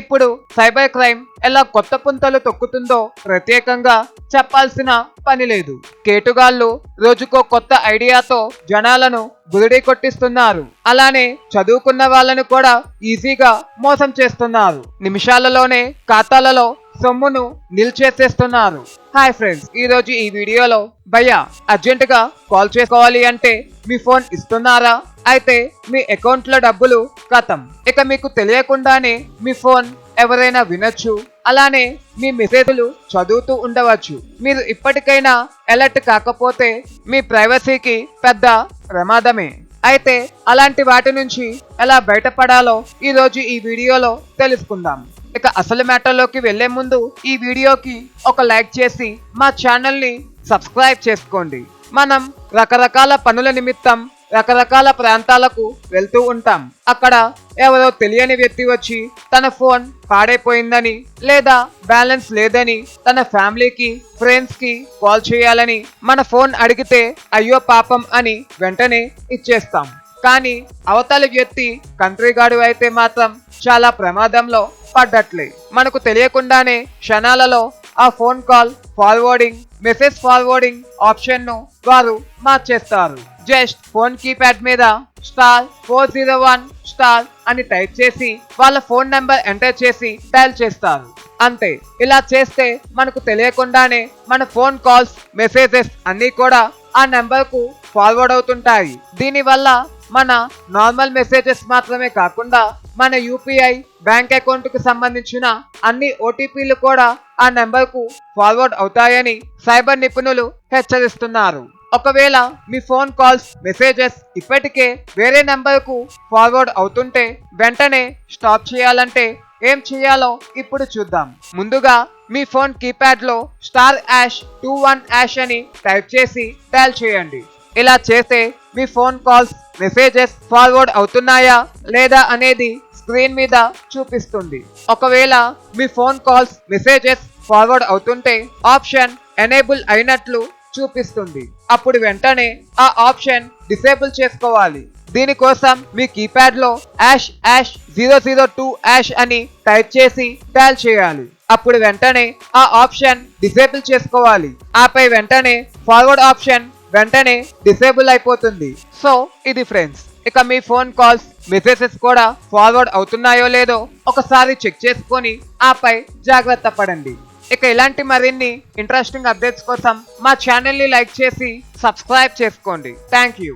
ఇప్పుడు cyber crime ఎలా కొత్త పుంతలు తొక్కుతుందో ప్రత్యేకంగా చెప్పాల్సిన పని లేదు. కేటుగాళ్ళు రోజుకో కొత్త ఐడియాతో జనాలను గురిడి కొట్టిస్తున్నారు. అలానే చదువుకున్న వాళ్ళను కూడా ఈజీగా మోసం చేస్తున్నారు. నిమిషాలలోనే ఖాతాలలో సొమ్మును నిల్చేసేస్తున్నారు. హాయ్ ఫ్రెండ్స్ ఈ రోజు ఈ వీడియోలో భయ్యా అర్జెంటుగా కాల్ చేసుకోవాలి అంటే మీ ఫోన్ ఇస్తున్నారా? అయితే మీ అకౌంట్లో డబ్బులు కథం ఇక మీకు తెలియకుండానే మీ ఫోన్ ఎవరైనా వినొచ్చు. అలానే మీ మెసేజ్లు చదువుతూ ఉండవచ్చు. మీరు ఇప్పటికైనా అలర్ట్ కాకపోతే మీ ప్రైవసీకి పెద్ద ప్రమాదమే. అయితే అలాంటి వాటి నుంచి ఎలా బయటపడాలో ఈ రోజు ఈ వీడియోలో తెలుసుకుందాం. ఇక అసలు మ్యాటర్లోకి వెళ్ళే ముందు ఈ వీడియోకి ఒక లైక్ చేసి మా ఛానల్ని సబ్స్క్రైబ్ చేసుకోండి. మనం రకరకాల పనుల నిమిత్తం రకరకాల ప్రాంతాలకు వెళ్తూ ఉంటాం. అక్కడ ఎవరో తెలియని వ్యక్తి వచ్చి తన ఫోన్ పాడైపోయిందని లేదా బ్యాలెన్స్ లేదని తన ఫ్యామిలీకి ఫ్రెండ్స్కి కాల్ చేయాలని మన ఫోన్ అడిగితే అయ్యో పాపం అని వెంటనే ఇచ్చేస్తాం. కానీ అవతలి వ్యక్తి కంట్రీ గాడు అయితే మాత్రం చాలా ప్రమాదంలో పడ్డట్లే. మనకు తెలియకుండానే క్షణాలలో ఆ phone call forwarding message forwarding ఆప్షన్ను వారు మార్చేస్తారు. జస్ట్ ఫోన్ కీప్యాడ్ మీద star four zero one star అని టైప్ చేసి వాళ్ళ ఫోన్ నెంబర్ ఎంటర్ చేసి డయల్ చేస్తారు. అంతే ఇలా చేస్తే మనకు తెలియకుండానే మన ఫోన్ కాల్స్ మెసేజెస్ అన్నీ కూడా ఆ నెంబర్కు ఫార్వర్డ్ అవుతుంటాయి. దీనివల్ల మన నార్మల్ మెసేజెస్ మాత్రమే కాకుండా మన యూపీఐ బ్యాంక్ అకౌంట్కు సంబంధించిన అన్ని ఓటీపీలు కూడా ఆ నెంబర్కు ఫార్వర్డ్ అవుతాయని సైబర్ నిపుణులు హెచ్చరిస్తున్నారు. ఒకవేళ మీ ఫోన్ కాల్స్ మెసేజెస్ ఇప్పటికే వేరే నెంబర్కు ఫార్వర్డ్ అవుతుంటే వెంటనే స్టాప్ చేయాలంటే ఏం చేయాలో ఇప్పుడు చూద్దాం. ముందుగా మీ phone కీప్యాడ్లో star hash two one hash అని టైప్ చేసి డయల్ చేయండి. ఇలా చేస్తే మీ ఫోన్ కాల్స్ మెసేజెస్ ఫార్వర్డ్ అవుతున్నాయా లేదా అనేది స్క్రీన్ మీద చూపిస్తుంది. ఒకవేళ మీ ఫోన్ కాల్స్ మెసేజెస్ ఫార్వర్డ్ అవుతుంటే ఆప్షన్ ఎనేబుల్ అయినట్లు చూపిస్తుంది. అప్పుడు వెంటనే ఆ ఆప్షన్ డిసేబుల్ చేసుకోవాలి. దీనికోసం మీ కీప్యాడ్లో hash hash zero zero two hash అని టైప్ చేసి డయల్ చేయాలి. అప్పుడు వెంటనే ఆ ఆప్షన్ డిసేబుల్ చేసుకోవాలి. ఆపై వెంటనే ఫార్వర్డ్ ఆప్షన్ వెంటనే డిసేబుల్ అయిపోతుంది. సో ఇది ఫ్రెండ్స్ ఇక మీ ఫోన్ కాల్స్ మెసేజెస్ కూడా ఫార్వర్డ్ అవుతున్నాయో లేదో ఒకసారి చెక్ చేసుకొని ఆపై జాగ్రత్త పడండి. ఇక ఇలాంటి మరిన్ని ఇంట్రెస్టింగ్ అప్డేట్స్ కోసం మా ఛానల్ని లైక్ చేసి సబ్స్క్రైబ్ చేసుకోండి. Thank you